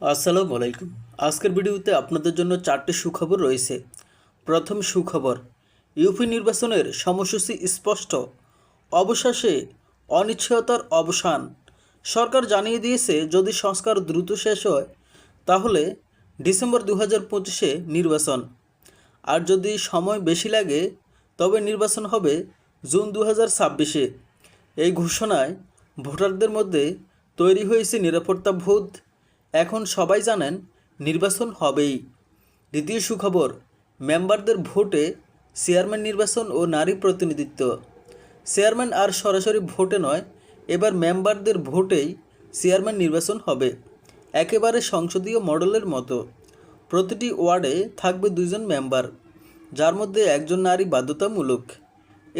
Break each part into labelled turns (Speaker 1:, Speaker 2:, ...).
Speaker 1: আসসালামু আলাইকুম। আজকের ভিডিওতে আপনাদের জন্য চারটি সুখবর রয়েছে। প্রথম সুখবর, ইউপি নির্বাচনের সময়সূচি স্পষ্ট। অবশেষে অনিশ্চয়তার অবসান। সরকার জানিয়ে দিয়েছে, যদি সংস্কার দ্রুত শেষ হয়, তাহলে ডিসেম্বর দু হাজার পঁচিশে নির্বাচন। আর যদি সময় বেশি লাগে, তবে নির্বাচন হবে জুন দু হাজার ছাব্বিশে। এই ঘোষণায় ভোটারদের মধ্যে তৈরি হয়েছে নিরাপত্তা ভূত এখন সবাই জানেন নির্বাচন হবেই। দ্বিতীয় সুখবর, মেম্বারদের ভোটে চেয়ারম্যান নির্বাচন ও নারী প্রতিনিধিত্ব। চেয়ারম্যান আর সরাসরি ভোটে নয়, এবার মেম্বারদের ভোটেই চেয়ারম্যান নির্বাচন হবে। একেবারে সংসদীয় মডেলের মতো। প্রতিটি ওয়ার্ডে থাকবে দুজন মেম্বার, যার মধ্যে একজন নারী বাধ্যতামূলক।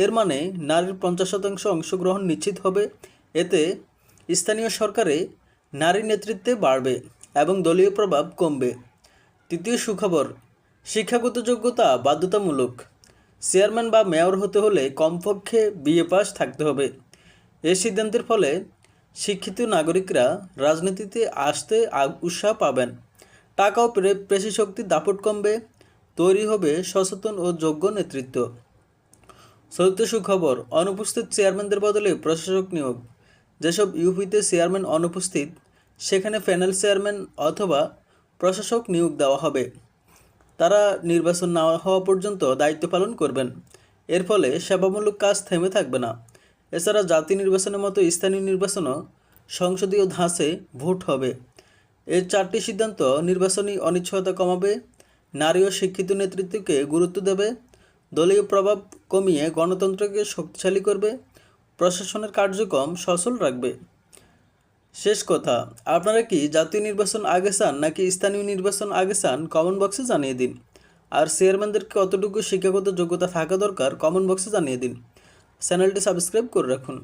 Speaker 1: এর মানে নারীর পঞ্চাশ শতাংশ অংশগ্রহণ নিশ্চিত হবে। এতে স্থানীয় সরকারে নারী নেতৃত্বে বাড়বে এবং দলীয় প্রভাব কমবে। তৃতীয় সুখবর, শিক্ষাগত যোগ্যতা বাধ্যতামূলক। চেয়ারম্যান বা মেয়র হতে হলে কমপক্ষে বিএ পাস থাকতে হবে। এ সিদ্ধান্তের ফলে শিক্ষিত নাগরিকরা রাজনীতিতে আসতে উৎসাহ পাবেন। টাকা ও পেশি শক্তির দাপট কমবে, তৈরি হবে সচেতন ও যোগ্য নেতৃত্ব। চতুর্থ সুখবর, অনুপস্থিত চেয়ারম্যানদের বদলে প্রশাসক নিয়োগ। যেসব ইউপিতে চেয়ারম্যান অনুপস্থিত সেখানে প্যানেল চেয়ারম্যান অথবা প্রশাসক নিয়োগ দেওয়া হবে। তারা নির্বাচন না হওয়া পর্যন্ত দায়িত্ব পালন করবেন। এর ফলে সেবামূলক কাজ থেমে থাকবে না। এছাড়া জাতি নির্বাচনের মতো স্থানীয় নির্বাচনও সংসদীয় ধাঁচে ভোট হবে। এর চারটি সিদ্ধান্ত নির্বাচনী অনিশ্চয়তা কমাবে, নারী ও শিক্ষিত নেতৃত্বকে গুরুত্ব দেবে, দলীয় প্রভাব কমিয়ে গণতন্ত্রকে শক্তিশালী করবে, প্রশাসনের কার্যক্রম সচল রাখবে। শেষ কথা, আপনারা কি জাতীয় নির্বাচন আগে চান নাকি স্থানীয় নির্বাচন আগে চান কমেন্ট বক্সে জানিয়ে দিন। আর চেয়ারম্যানদেরকে কতটুকু শিক্ষাগত যোগ্যতা থাকা দরকার কমেন্ট বক্সে জানিয়ে দিন। চ্যানেলটি সাবস্ক্রাইব করে রাখুন।